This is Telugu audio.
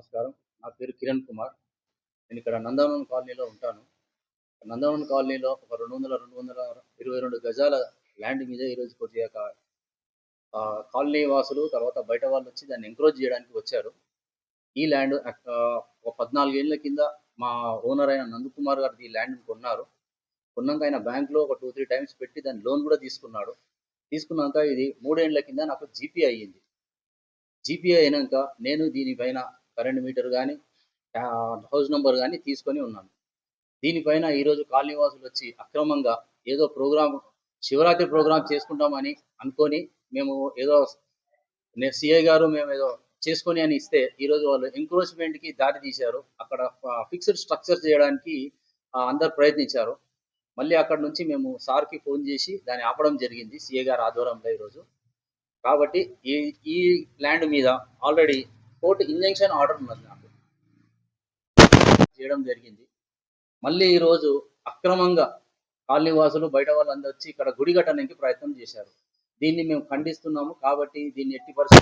నమస్కారం. నా పేరు కిరణ్ కుమార్. నేను ఇక్కడ నందవనం కాలనీలో ఉంటాను. నందవనం కాలనీలో ఒక రెండు వందల రెండు వందల ఇరవై రెండు గజాల ల్యాండ్ మీద ఈరోజు కొద్దిగా కాలనీ వాసులు తర్వాత బయట వాళ్ళు వచ్చి దాన్ని ఎంక్రోచ్ చేయడానికి వచ్చారు. ఈ ల్యాండ్ ఒక పద్నాలుగేళ్ళ కింద మా ఓనర్ అయిన నందకుమార్ గారు ఈ ల్యాండ్ కొన్నారు. కొన్నాక ఆయన బ్యాంక్లో ఒక టూ త్రీ టైమ్స్ పెట్టి దాని లోన్ కూడా తీసుకున్నాడు. తీసుకున్నాక ఇది మూడేళ్ళ కింద నాకు జీపీ అయ్యింది. జీపీ అయినాక నేను దీనిపైన కరెంట్ మీటర్ కానీ హౌస్ నెంబర్ కానీ తీసుకొని ఉన్నాను. దీనిపైన ఈరోజు కాలనీ వాసులు వచ్చి అక్రమంగా ఏదో ప్రోగ్రాం శివరాత్రి ప్రోగ్రాం చేసుకుంటామని అనుకొని మేము ఏదో సిఐ గారు మేము ఏదో చేసుకొని అని ఇస్తే ఈరోజు వాళ్ళు ఎంక్రోచ్మెంట్కి దారి తీశారు. అక్కడ ఫిక్స్డ్ స్ట్రక్చర్ చేయడానికి అందరు ప్రయత్నించారు. మళ్ళీ అక్కడ నుంచి మేము సార్కి ఫోన్ చేసి దాన్ని ఆపడం జరిగింది సిఐ గారు ఆధ్వర్యంలో ఈరోజు. కాబట్టి ఈ ఈ ల్యాండ్ మీద ఆల్రెడీ కోర్టు ఇంజంక్షన్ ఆర్డర్ ఉన్నది నాకు. చేయడం జరిగింది. మళ్ళీ ఈరోజు అక్రమంగా కాలనీ వాసులు బయట వాళ్ళందరూ వచ్చి ఇక్కడ గుడి కట్టడానికి ప్రయత్నం చేశారు. దీన్ని మేము ఖండిస్తున్నాము కాబట్టి దీన్ని ఎట్టి పరిస్థితి